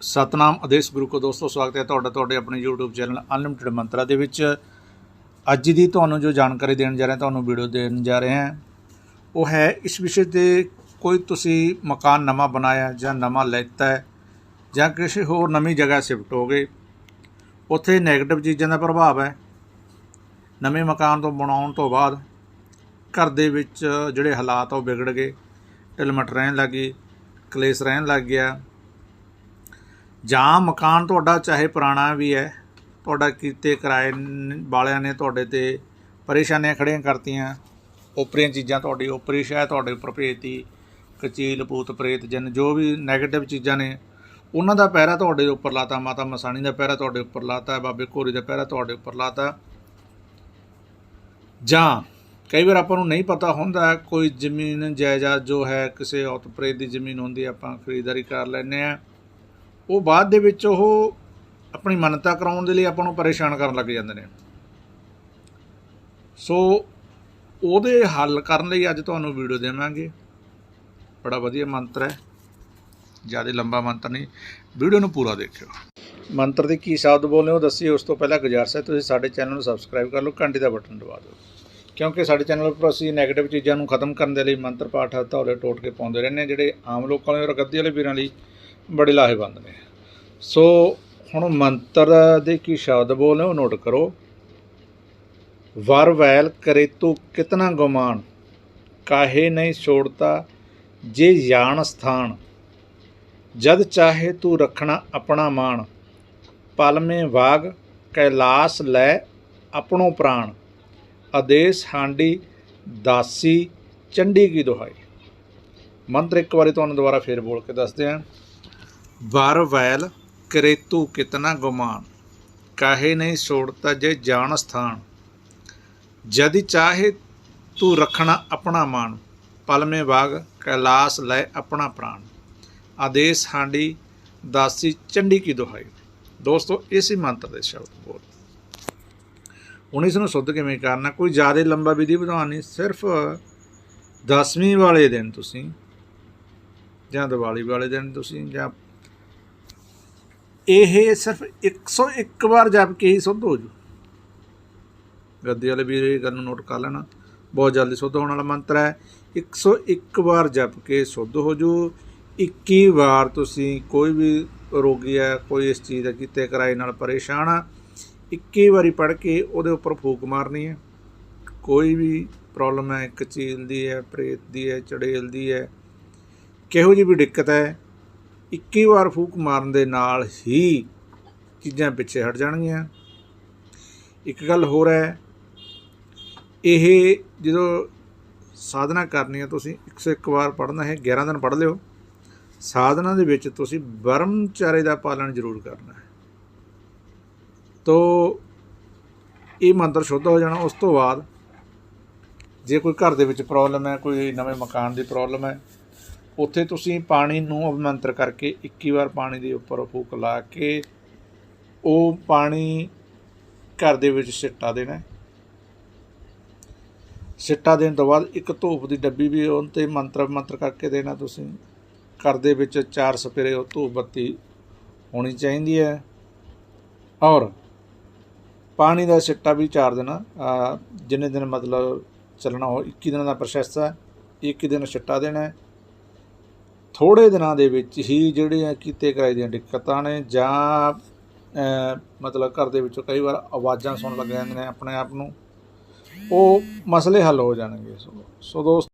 ਸਤਨਾਮ ਆਦੇਸ਼ ਗੁਰੂ ਕੋ ਦੋਸਤੋ, ਸਵਾਗਤ ਹੈ ਤੁਹਾਡਾ, ਤੁਹਾਡੇ ਆਪਣੇ YouTube ਚੈਨਲ ਅਨਲਿਮਿਟਿਡ ਮੰਤਰਾ ਦੇ ਵਿੱਚ। ਅੱਜ ਦੀ ਤੁਹਾਨੂੰ ਜੋ ਜਾਣਕਾਰੀ ਦੇਣ ਜਾ ਰਹੇ ਤੁਹਾਨੂੰ ਵੀਡੀਓ ਦੇਣ ਜਾ ਰਹੇ ਹਾਂ, ਉਹ ਹੈ ਇਸ ਵਿਸ਼ੇ ਤੇ ਕੋਈ ਤੁਸੀਂ ਮਕਾਨ ਨਵਾਂ ਬਣਾਇਆ ਜਾਂ ਨਵਾਂ ਲੈਤਾ ਹੈ ਜਾਂ ਕਿਸੇ ਹੋਰ ਨਵੀਂ ਜਗ੍ਹਾ ਸ਼ਿਫਟ ਹੋ ਗਏ, ਉੱਥੇ 네ਗੇਟਿਵ ਚੀਜ਼ਾਂ ਦਾ ਪ੍ਰਭਾਵ ਹੈ। ਨਵੇਂ ਮਕਾਨ ਤੋਂ ਬਣਾਉਣ ਤੋਂ ਬਾਅਦ ਘਰ ਦੇ ਵਿੱਚ ਜਿਹੜੇ ਹਾਲਾਤ ਆ, ਉਹ ਵਿਗੜ ਗਏ ਟਿਲਮਟ ਰਹਿਣ ਲੱਗੀ ਕਲੇਸ਼ ਰਹਿਣ ਲੱਗ ਗਿਆ। ਜਾਂ ਮਕਾਨ ਤੁਹਾਡਾ ਚਾਹੇ ਪੁਰਾਣਾ ਵੀ ਹੈ, ਤੁਹਾਡਾ ਕੀਤੇ ਕਿਰਾਏ ਵਾਲਿਆਂ ਨੇ ਤੁਹਾਡੇ ਤੇ ਪਰੇਸ਼ਾਨੀਆਂ ਖੜੀਆਂ ਕਰਤੀਆਂ। ਓਪਰੀਆਂ ਚੀਜ਼ਾਂ ਤੁਹਾਡੀ ਓਪਰੀ ਸ਼ਾਇ ਤੁਹਾਡੇ ਉੱਪਰ ਭੇਜਤੀ, ਕਚੀਲ, ਭੂਤ ਪ੍ਰੇਤ, ਜਨ, ਜੋ ਵੀ 네ਗੇਟਿਵ ਚੀਜ਼ਾਂ ਨੇ, ਉਹਨਾਂ ਦਾ ਪਹਿਰਾ ਤੁਹਾਡੇ ਉੱਪਰ ਲਾਤਾ, ਮਾਤਾ ਮਸਾਣੀ ਦਾ ਪਹਿਰਾ ਤੁਹਾਡੇ ਉੱਪਰ ਲਾਤਾ, ਬਾਬੇ ਕੋਰੀ ਦਾ ਪਹਿਰਾ ਤੁਹਾਡੇ ਉੱਪਰ ਲਾਤਾ। ਜਾਂ ਕਈ ਵਾਰ ਆਪਾਂ ਨੂੰ ਨਹੀਂ ਪਤਾ ਹੁੰਦਾ, ਕੋਈ ਜ਼ਮੀਨ, ਜਾਇਦਾਦ ਜੋ ਹੈ, ਕਿਸੇ ਔਤਪ੍ਰੇਤ ਦੀ ਜ਼ਮੀਨ ਹੁੰਦੀ, ਆਪਾਂ ਖਰੀਦਦਾਰੀ ਕਰ ਲੈਂਦੇ ਆ ਉਹ ਬਾਅਦ ਦੇ ਵਿੱਚ ਉਹ ਆਪਣੀ ਮੰਨਤਾ ਕਰਾਉਣ ਦੇ ਲਈ ਆਪਾਂ ਨੂੰ ਪਰੇਸ਼ਾਨ ਕਰਨ ਲੱਗ ਜਾਂਦੇ ਨੇ। ਸੋ ਉਹਦੇ ਹੱਲ ਕਰਨ ਲਈ ਅੱਜ ਤੁਹਾਨੂੰ ਵੀਡੀਓ ਦੇਵਾਂਗੇ। ਬੜਾ ਵਧੀਆ ਮੰਤਰ ਹੈ। ਜ਼ਿਆਦਾ ਲੰਬਾ ਮੰਤਰ ਨਹੀਂ। ਵੀਡੀਓ ਨੂੰ ਪੂਰਾ ਦੇਖਿਓ। ਮੰਤਰ ਦੇ ਕੀ ਸ਼ਬਦ ਬੋਲਨੇ ਉਹ ਦੱਸਿਓ। ਉਸ ਤੋਂ ਪਹਿਲਾਂ ਗੁਜ਼ਾਰਿਸ਼ ਹੈ ਤੁਸੀਂ ਸਾਡੇ ਚੈਨਲ ਨੂੰ ਸਬਸਕ੍ਰਾਈਬ ਕਰ ਲਓ। ਘੰਟੀ ਦਾ ਬਟਨ ਦਬਾ ਦਿਓ। ਕਿਉਂਕਿ ਸਾਡੇ ਚੈਨਲ ਉੱਪਰ ਅਸੀਂ ਨੈਗੇਟਿਵ ਚੀਜ਼ਾਂ ਨੂੰ ਖਤਮ ਕਰਨ ਦੇ ਲਈ ਮੰਤਰ ਪਾਠ ਹਥੌਲੇ ਟੋਟ ਕੇ ਪਾਉਂਦੇ ਰਹਿੰਦੇ ਹਾਂ। ਜਿਹੜੇ ਆਮ ਲੋਕਾਂ ਲਈ ਔਰ ਗੱਦੀ ਵਾਲੇ ਵੀਰਾਂ ਲਈ ਬੜੇ ਲਾਹੇਵੰਦ ਨੇ। ਸੋ ਹੁਣ ਮੰਤਰ ਦੇ ਕੀ ਸ਼ਬਦ ਬੋਲਨੇ ਉਹ ਨੋਟ ਕਰੋ। ਵਰ ਵੈਲ ਕਰੇ ਤੂੰ ਕਿਤਨਾ ਗੁਮਾਨ, ਕਾਹੇ ਨਹੀਂ ਛੋੜਤਾ ਜੇ ਜਾਣ ਸਥਾਨ। ਜਦ ਚਾਹੇ ਤੂੰ ਰੱਖਣਾ ਆਪਣਾ ਮਾਣ, ਪਲਮੇ ਵਾਗ ਕੈਲਾਸ ਲੈ ਆਪਣੋ ਪ੍ਰਾਣ। ਆਦੇਸ਼ ਹਾਂਡੀ ਦਾਸੀ ਚੰਡੀ ਕੀ ਦੁਹਾਈ। ਮੰਤਰ ਇੱਕ ਵਾਰੀ ਤੁਹਾਨੂੰ ਦੁਬਾਰਾ ਫੇਰ ਬੋਲ ਕੇ ਦੱਸਦੇ ਹਾਂ ਵਰ ਵੈਲ ਕਰੇਤੂ ਕਿਤਨਾ ਗੁਮਾਨ? ਕਾਹੇ ਨਹੀਂ ਛੋੜਤਾ ਜੇ ਜਾਣ ਸਥਾਨ? ਜਦਿ ਚਾਹੇ ਤੂੰ ਰੱਖਣਾ ਆਪਣਾ ਮਾਨ ਪਲਮੇ ਬਾਗ ਕੈਲਾਸ ਲੈ ਆਪਣਾ ਪ੍ਰਾਣ। ਆਦੇਸ਼ ਹਾਂਡੀ ਦਾਸੀ ਚੰਡੀ ਕੀ ਦੁਹਾਈ। ਦੋਸਤੋ, ਇਸੇ ਮੰਤਰ ਦੇ ਸ਼ਬਦ ਬੋਲ। ਹੁਣ ਇਸ ਨੂੰ ਸੁੱਧ ਕਿਵੇਂ ਕਰਨਾ? ਕੋਈ ਜ਼ਿਆਦਾ ਲੰਬਾ ਵਿਧੀ ਵਿਧਾਨ ਨਹੀਂ, ਸਿਰਫ 10ਵੀਂ ਵਾਲੇ ਦਿਨ ਤੁਸੀਂ ਜਾਂ ਦੀਵਾਲੀ ਵਾਲੇ ਦਿਨ ਤੁਸੀਂ ਜਾਂ ਇਹ ਸਿਰਫ 101 ਵਾਰ ਜਪ ਕੇ ਹੀ ਸੁੱਧ ਹੋ ਜੂ ਗੱਦੀ ਵਾਲੇ ਵੀਰ ਇਹ ਗੱਲ ਨੂੰ ਨੋਟ ਕਰ ਲੈਣਾ। ਬਹੁਤ ਜਲਦੀ ਸੁੱਧ ਹੋਣ ਵਾਲਾ ਮੰਤਰ ਹੈ। 101 ਵਾਰ ਜਪ ਕੇ ਸੁੱਧ ਹੋ ਜੂ 21 ਵਾਰ ਤੁਸੀਂ ਕੋਈ ਵੀ ਰੋਗੀ ਹੈ, ਕੋਈ ਇਸ ਚੀਜ਼ ਦਾ ਕੀਤੇ ਕਰਾਏ ਨਾਲ ਪਰੇਸ਼ਾਨ ਆ 21 ਵਾਰੀ ਪੜ ਕੇ ਉਹਦੇ ਉੱਪਰ ਫੂਕ ਮਾਰਨੀ ਹੈ। ਕੋਈ ਵੀ ਪ੍ਰੋਬਲਮ ਹੈ, ਇੱਕ ਕਚੀਲ ਦੀ ਹੈ, ਪ੍ਰੇਤ ਦੀ ਹੈ, ਚੜੇਲ ਦੀ ਹੈ, ਕਿਹੋ ਜਿਹੀ ਵੀ ਦਿੱਕਤ ਹੈ 21 ਵਾਰ ਫੂਕ ਮਾਰਨ ਦੇ ਨਾਲ ਹੀ ਚੀਜ਼ਾਂ ਪਿੱਛੇ ਹਟ ਜਾਣਗੀਆਂ। ਇੱਕ ਗੱਲ ਹੋਰ ਹੈ, ਇਹ ਜਦੋਂ ਸਾਧਨਾ ਕਰਨੀ ਹੈ, ਤੁਸੀਂ 101 ਵਾਰ ਪੜ੍ਹਨਾ ਹੈ 11 ਦਿਨ ਪੜ੍ਹ ਲਿਓ। ਸਾਧਨਾ ਦੇ ਵਿੱਚ ਤੁਸੀਂ ਬ੍ਰਹਮਚਾਰੇ ਦਾ ਪਾਲਣ ਜ਼ਰੂਰ ਕਰਨਾ ਹੈ। ਤੋ ਇਹ ਮੰਤਰ ਸ਼ੁੱਧ ਹੋ ਜਾਣਾ। ਉਸ ਤੋਂ ਬਾਅਦ ਜੇ ਕੋਈ ਘਰ ਦੇ ਵਿੱਚ ਪ੍ਰੋਬਲਮ ਹੈ, ਕੋਈ ਨਵੇਂ ਮਕਾਨ ਦੀ ਪ੍ਰੋਬਲਮ ਹੈ ਉੱਥੇ ਤੁਸੀਂ ਪਾਣੀ ਨੂੰ ਅਭਿਮੰਤਰ ਕਰਕੇ 21 ਵਾਰ ਪਾਣੀ ਦੇ ਉੱਪਰ ਫੂਕ ਲਾ ਕੇ ਉਹ ਪਾਣੀ ਘਰ ਦੇ ਵਿੱਚ ਸਿੱਟਾ ਦੇਣਾ ਸਿੱਟਾ ਦੇਣ ਤੋਂ ਬਾਅਦ ਇੱਕ ਧੂਪ ਦੀ ਡੱਬੀ ਵੀ ਉਹਨਾਂ ਤੇ ਮੰਤਰ ਮੰਤਰ ਕਰਕੇ ਦੇਣਾ ਤੁਸੀਂ। ਘਰ ਦੇ ਵਿੱਚ ਚਾਰ ਸਪੇਰੇ ਉਹ ਧੂਪ ਬੱਤੀ ਹੋਣੀ ਚਾਹੀਦੀ ਹੈ। ਔਰ ਪਾਣੀ ਦਾ ਸਿੱਟਾ ਵੀ ਚਾਰ ਦੇਣਾ ਜਿੰਨੇ ਦਿਨ ਮਤਲਬ ਚੱਲਣਾ ਹੋ 21 ਦਿਨਾਂ ਦਾ ਪ੍ਰੋਸੈਸ ਹੈ। 21 ਦਿਨ ਸਿੱਟਾ ਦੇਣਾ ਹੈ। ਥੋੜੇ ਦਿਨਾਂ ਦੇ ਵਿੱਚ ਹੀ ਜਿਹੜੀਆਂ ਕੀਤੇ ਕਰਾਏ ਦੀਆਂ ਦਿੱਕਤਾਂ ਨੇ ਜਾਂ ਮਤਲਬ ਘਰ ਦੇ ਵਿੱਚੋਂ ਕਈ ਵਾਰ ਆਵਾਜ਼ਾਂ ਸੁਣਨ ਲੱਗ ਜਾਂਦੇ ਨੇ ਆਪਣੇ ਆਪ ਨੂੰ, ਉਹ ਮਸਲੇ ਹੱਲ ਹੋ ਜਾਣਗੇ। ਸੋ ਦੋਸਤ